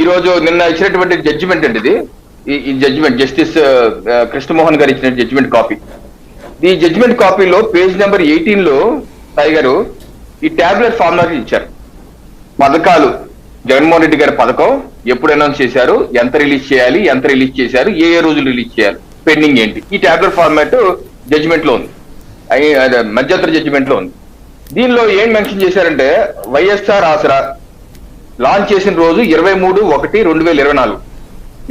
ఈ రోజు నిన్న ఇచ్చినటువంటి జడ్జిమెంట్ అండి ఇది. ఈ- judgement justice uh, uh, Krishnamohan గారు ఇచ్చిన జడ్జిమెంట్ కాపీ ఈ జడ్జిమెంట్ కాపీలో పేజ్ నెంబర్ ఎయిటీన్లో సాయి గారు ఈ టాబ్లెట్ ఫార్ములా ఇచ్చారు. పథకాలు. జగన్మోహన్ రెడ్డి గారి పథకం ఎప్పుడు అనౌన్స్ చేశారు ఎంత రిలీజ్ చేయాలి ఎంత రిలీజ్ చేశారు ఏ ఏ రోజులు రిలీజ్ చేయాలి పెండింగ్ ఏంటి. ఈ టాబ్లెట్ ఫార్మాట్ జడ్జిమెంట్లో ఉంది. మధ్యంతర జడ్జిమెంట్లో ఉంది. దీనిలో ఏం మెన్షన్ చేశారంటే వైఎస్ఆర్ ఆసరా లాంచ్ చేసిన రోజు ఇరవై మూడు ఒకటి రెండు వేల ఇరవై నాలుగు.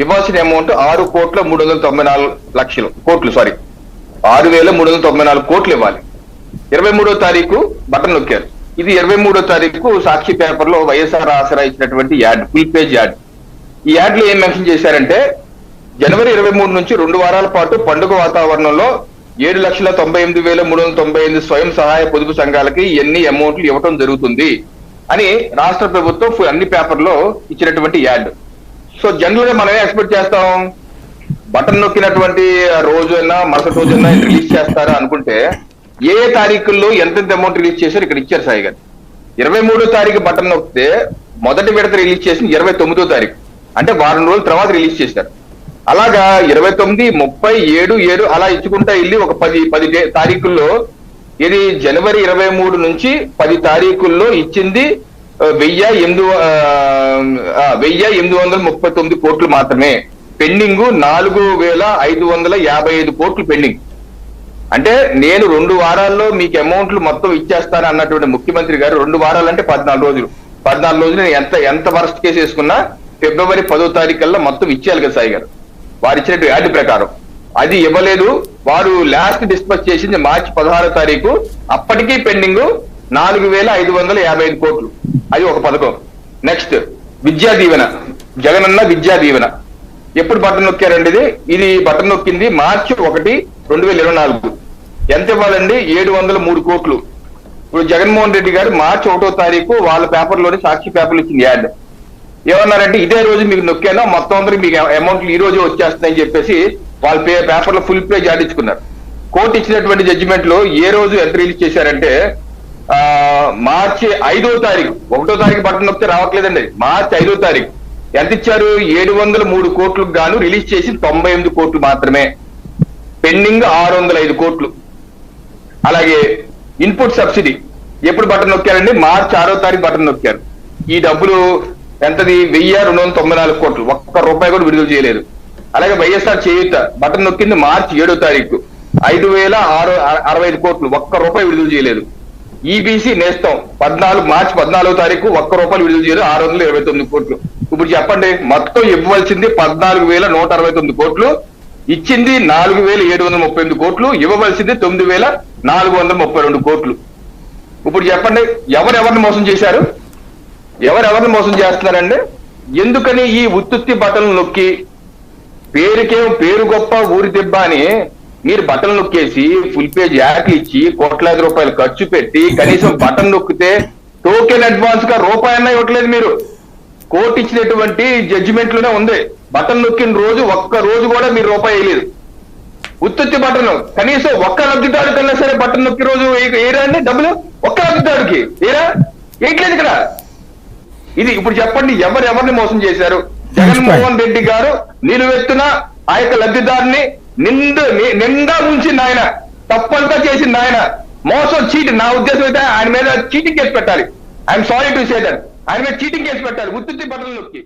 ఇవ్వాల్సిన అమౌంట్ ఆరు కోట్ల మూడు వందల తొంభై నాలుగు లక్షలు కోట్లు సారీ ఆరు వేల మూడు వందల తొంభై నాలుగు కోట్లు ఇవ్వాలి. ఇరవై మూడో తారీఖు బటన్ నొక్కారు. ఇది ఇరవై మూడో తారీఖు సాక్షి పేపర్లో వైఎస్ఆర్ ఆసరా ఇచ్చినటువంటి యాడ్ ఫుల్ పేజ్ యాడ్. ఈ యాడ్లో ఏం మెన్షన్ చేశారంటే జనవరి ఇరవై మూడు నుంచి రెండు వారాల పాటు పండుగ వాతావరణంలో ఏడు లక్షల తొంభై ఎనిమిది వేల మూడు వందల తొంభై ఎనిమిది స్వయం సహాయ పొదుపు సంఘాలకి ఎన్ని అమౌంట్లు ఇవ్వటం జరుగుతుంది? అని రాష్ట్ర ప్రభుత్వం అన్ని పేపర్లో ఇచ్చినటువంటి యాడ్. సో జనరల్గా మనం ఎక్స్పెక్ట్ చేస్తాం. బటన్ నొక్కినటువంటి రోజు అయినా మరుసటి రోజైనా రిలీజ్ చేస్తారా అనుకుంటే ఏ ఏ తారీఖుల్లో ఎంతెంత అమౌంట్ రిలీజ్ చేశారు ఇక్కడ ఇచ్చారు సాయి గారు. ఇరవై మూడో తారీఖు బటన్ నొక్కితే మొదటి విడత రిలీజ్ చేసింది ఇరవై తొమ్మిదో తారీఖు. అంటే వారం రోజుల తర్వాత రిలీజ్ చేశారు. అలాగా ఇరవై తొమ్మిది ముప్పై ఏడు ఏడు అలా ఇచ్చుకుంటా వెళ్ళి ఒక పది పది తారీఖుల్లో ఇది జనవరి ఇరవై మూడు నుంచి పది తారీఖుల్లో ఇచ్చింది వెయ్య వెయ్యి ఎనిమిది వెయ్యి ఎనిమిది వందల ముప్పై తొమ్మిది కోట్లు మాత్రమే. పెండింగ్ నాలుగు వేల ఐదు వందల యాభై ఐదు కోట్లు పెండింగ్. అంటే నేను రెండు వారాల్లో మీకు అమౌంట్లు మొత్తం ఇచ్చేస్తాను అన్నటువంటి ముఖ్యమంత్రి గారు రెండు వారాలంటే పద్నాలుగు రోజులు. పద్నాలుగు రోజులు నేను ఎంత ఎంత వరస్ట్ కేసు వేసుకున్నా ఫిబ్రవరి పదో తారీఖు కల్లా మొత్తం ఇచ్చేయాలి కదా సాయి గారు. వారు ఇచ్చినట్టు యాడ్ ప్రకారం. అది ఇవ్వలేదు. వారు లాస్ట్ డిస్పస్ చేసింది మార్చి పదహారో తారీఖు. అప్పటికీ పెండింగ్ నాలుగు వేల ఐదు వందల యాభై ఐదు కోట్లు. అది ఒక పథకం. నెక్స్ట్ విద్యా దీవెన. జగనన్న విద్యా దీవెన. ఎప్పుడు బటన్ నొక్కారండి ఇది? ఇది బటన్ నొక్కింది మార్చి ఒకటి రెండు వేల ఇరవై నాలుగు. ఎంత ఇవ్వాలండి? ఏడు వందల మూడు కోట్లు. ఇప్పుడు జగన్మోహన్ రెడ్డి గారు మార్చి ఒకటో తారీఖు వాళ్ళ పేపర్లోని సాక్షి పేపర్లు ఇచ్చింది యాడ్. ఏమన్నారంటే ఇదే రోజు మీకు నొక్కానో? మొత్తం అందరికి మీకు అమౌంట్లు ఈ రోజు వచ్చేస్తున్నాయని చెప్పేసి వాళ్ళ పే పేపర్లో ఫుల్ పేజ్ ఆడించుకున్నారు. కోర్టు ఇచ్చినటువంటి జడ్జిమెంట్లో ఏ రోజు ఎంత రిలీజ్ చేశారంటే మార్చి ఐదో తారీఖు. ఒకటో తారీఖు బటన్ నొప్పితే రావట్లేదండి. మార్చి ఐదో తారీఖు. ఎంత ఇచ్చారు? ఏడు వందల మూడు కోట్లకు గాను రిలీజ్ చేసి తొంభై ఎనిమిది కోట్లు మాత్రమే. పెండింగ్ ఆరు వందల ఐదు కోట్లు. అలాగే ఇన్పుట్ సబ్సిడీ ఎప్పుడు బటన్ నొక్కారండి? మార్చి ఆరో తారీఖు బటన్ నొక్కారు. ఈ డబ్బులు ఎంతది? వెయ్యి రెండు వందల తొంభై నాలుగు కోట్లు. ఒక్క రూపాయి కూడా విడుదల చేయలేదు. అలాగే వైఎస్ఆర్ చేయూత బటన్ నొక్కింది మార్చి ఏడో తారీఖు. ఐదు వేల ఆరు అరవై ఐదు కోట్లు ఒక్క రూపాయి విడుదల చేయలేదు. ఈబీసీ నేస్తాం పద్నాలుగు మార్చి పద్నాలుగో తారీఖు ఒక్క రూపాయలు విడుదల చేయలేదు ఆరు వందల ఇరవై తొమ్మిది కోట్లు. ఇప్పుడు చెప్పండి మొత్తం ఇవ్వవలసింది పద్నాలుగు వేల నూట అరవై తొమ్మిది కోట్లు ఇచ్చింది నాలుగు వేల ఏడు వందల ముప్పై ఎనిమిది కోట్లు ఇవ్వవలసింది తొమ్మిది వేల నాలుగు వందల ముప్పై రెండు కోట్లు. ఇప్పుడు చెప్పండి ఎవరెవరిని మోసం చేశారు? ఎవరెవరిని మోసం చేస్తున్నారండి? ఎందుకని ఈ ఉత్తుత్తి బట్టలు నొక్కి పేరుకేం పేరు గొప్ప ఊరి దెబ్బ అని మీరు బట్టలు నొక్కేసి ఫుల్ పేజ్ యాక్లు ఇచ్చి కోట్లాది రూపాయలు ఖర్చు పెట్టి కనీసం బటన్ నొక్కితే టోకెన్ అడ్వాన్స్గా రూపాయన్నా ఇవ్వట్లేదు మీరు. కోర్టు ఇచ్చినటువంటి జడ్జిమెంట్లోనే ఉంది. బటన్ నొక్కిన రోజు ఒక్క రోజు కూడా మీరు రూపాయి వేయలేదు ఉత్తుత్తి బటన్. కనీసం ఒక్క లబ్ధిదారు కన్నా సరే బటన్ నొక్కి రోజు ఏరా అండి డబ్బులు? ఒక్క లబ్ధిదారుకి ఏరా? ఏట్లేదు ఇక్కడ. ఇది ఇప్పుడు చెప్పండి ఎవరెవరిని మోసం చేశారు? జగన్మోహన్ రెడ్డి గారు నిలువెత్తున ఆ యొక్క లబ్ధిదారుని నిండు నిండా ఉంచింది ఆయన తప్పంతా చేసింది ఆయన. మోసం చీటి నా ఉద్దేశం అయితే ఆయన మీద చీటింగ్ కేసు పెట్టాలి. I'm sorry to say that ఆయన మీద చీటింగ్ కేసు పెట్టాలి. ఉత్తుత్తి బట్టలు నొక్కి.